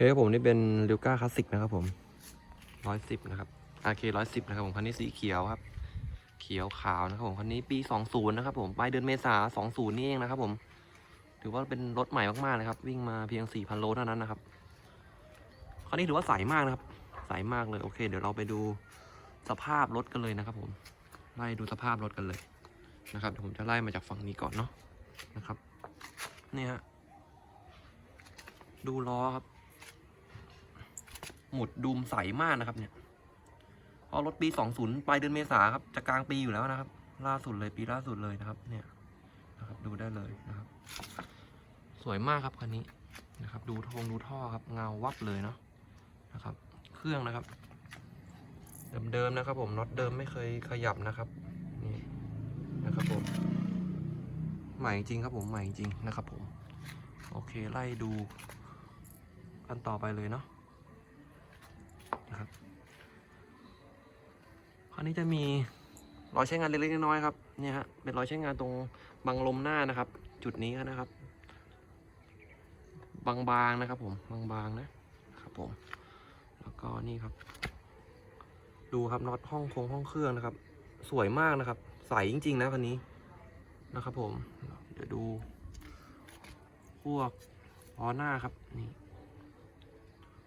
เคครับผมนี่เป็นลิวก้าคลาสสิกนะครับผมร้อยสิบนะครับ RK ร้อยสิบนะครับผมคันนี้สีเขียวครับ เขียวขาวนะครับผมคันนี้ปีสองศูนย์นะครับผมปลายเดือนเมษาสองศูนย์นี่เองนะครับ ผม ถือว่าเป็นรถใหม่มากๆเลยครับ วิ่งมาเพียงสี่พันโลเท่านั้นนะครับคันนี้ถือว่าใสมากนะครับ ใสมากเลยโอเค เดี๋ยวเราไปดูสภาพรถกันเลยนะครับ ผม ไล่ดูสภาพรถกันเลยนะครับผมจะไล่มาจากฝั่งนี้ก่อนเนาะนะครับ นี่ฮะ ดูล้อครับ หมุดดูมใสมากนะครับ เนี่ยเพราะรถปี 20 ปลายเดือนเมษาครับ จะกลางปีอยู่แล้วนะครับ ล่าสุดเลยปีล่าสุดเลยนะครับ เนี่ยนะครับ ดูได้เลยนะครับ สวยมากครับคันนี้นะครับ ดูทงดูท่อครับ เงาวับเลยเนาะนะครับ เครื่องนะครับ เดิมๆนะครับ ผมน็อตเดิมไม่เคยขยับนะครับนี่นะครับผมใหม่จริงครับผมใหม่จริงนะครับ ผม โอเคไล่ดูอันต่อไปเลยเนาะนะครับ คราวนี้จะมีรอยใช้งานเล็กๆน้อยๆครับเนี่ยฮะเป็นรอยใช้งานตรงบังลมหน้านะครับ จุดนี้นะครับ บางๆนะครับผมบางๆนะครับผม แล้วก็นี่ครับ ดูครับน็อตห้องโครงห้องเครื่องนะครับ สวยมากนะครับ ใสจริง ๆ นะคันนี้นะครับ ผม เดี๋ยวดูพวกล้อหน้าครับนี่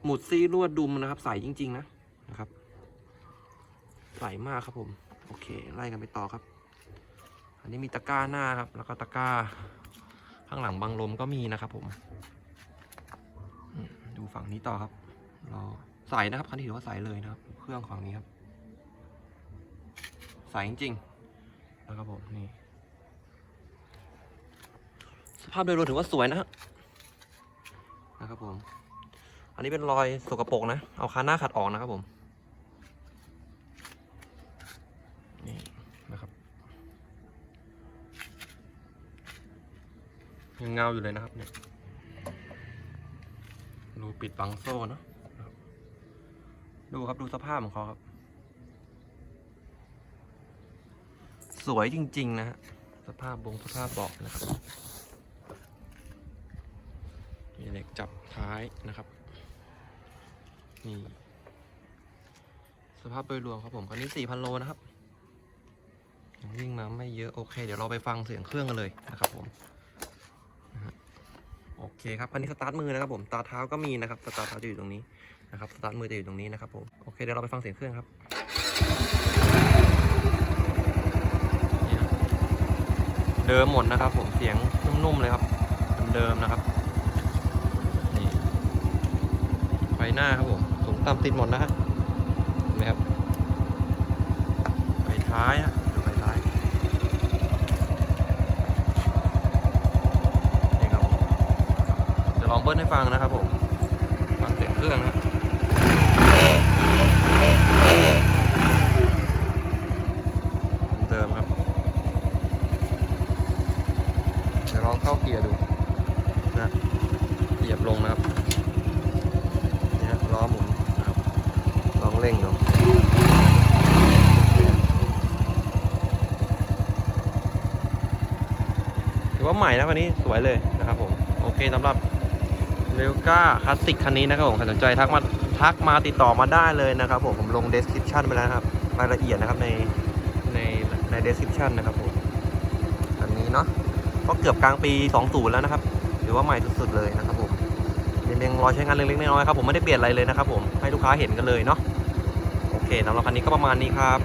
หมุดซีลวดดุมนะครับ ใสจริง ๆ นะนะครับ ใสมากครับผม โอเค ไล่กันไปต่อครับ อันนี้มีตะกร้าหน้าครับ แล้วก็ตะกร้า ข้างหลังบังลมก็มีนะครับ ผมดูฝั่งนี้ต่อครับรอใสนะครับคันนี้ถือว่าใสเลยนะครับ เครื่องของนี้ครับใสจริงๆนะครับผมนี่สภาพโดยรวมถือว่าสวยนะนะครับผม อันนี้เป็นรอยสกปรกนะ เอาคานหน้าขัดออกนะครับผม นี่นะครับ ยังเงาอยู่เลยนะครับเนี่ยรูปิดบังโซ่เนอะดูครับดูสภาพของเขาครับ สวยจริง ๆ นะฮะสภาพบงสภาพเบาะนะครับมีเหล็กจับท้ายนะครับนี่สภาพโดยรวมครับผมคันนี้4,000โลนะครับยิ่งมาไม่เยอะโอเค เดี๋ยวเราไปฟังเสียงเครื่องกันเลยนะครับผม เคครับคันนี้สตาร์ทมือนะครับผมสตาร์ทเท้าก็มีนะครับสตาร์ทเท้าจะอยู่ตรงนี้นะครับสตาร์ทมือจะอยู่ตรงนี้นะครับผมโอเคเดี๋ยวเราไปฟังเสียงเครื่องครับเดิมหมดนะครับผมเสียงนุ่มๆเลยครับเดิมๆนะครับนี่ไฟหน้าครับผมสูงต่ำติดหมดนะฮะเห็นไหมครับไฟท้ายฮะดูไฟท้ายนี่ครับผมจะ ลองเบิ้ลให้ฟังนะครับผมฟังเสียงเครื่องนะเดิมครับเดี๋ยวลองเข้าเกียร์ดูนะเหยียบลงนะครับนี่ฮะล้อหมุนนะครับลองเร่งดูถือว่าใหม่นะคันนี้สวยเลยนะครับผม โอเคสำหรับ เรลก้าคลาสสิกคันนี้นะครับผมใครสนใจทักมาทักมาติดต่อมาได้เลยนะครับผมผมลง description ไปแล้วนะครับรายละเอียดนะครับในในใน description นะครับผมอันนี้เนาะก็เกือบกลางปี 20 แล้วนะครับหรือว่าใหม่สุดๆเลยนะครับผมเป็นเพียงรอใช้งานเล็กๆน้อยๆครับผมไม่ได้เปลี่ยนอะไรเลยนะครับผมให้ลูกค้าเห็นกันเลยเนาะโอเคสำหรับคันนี้ก็ประมาณนี้ครับ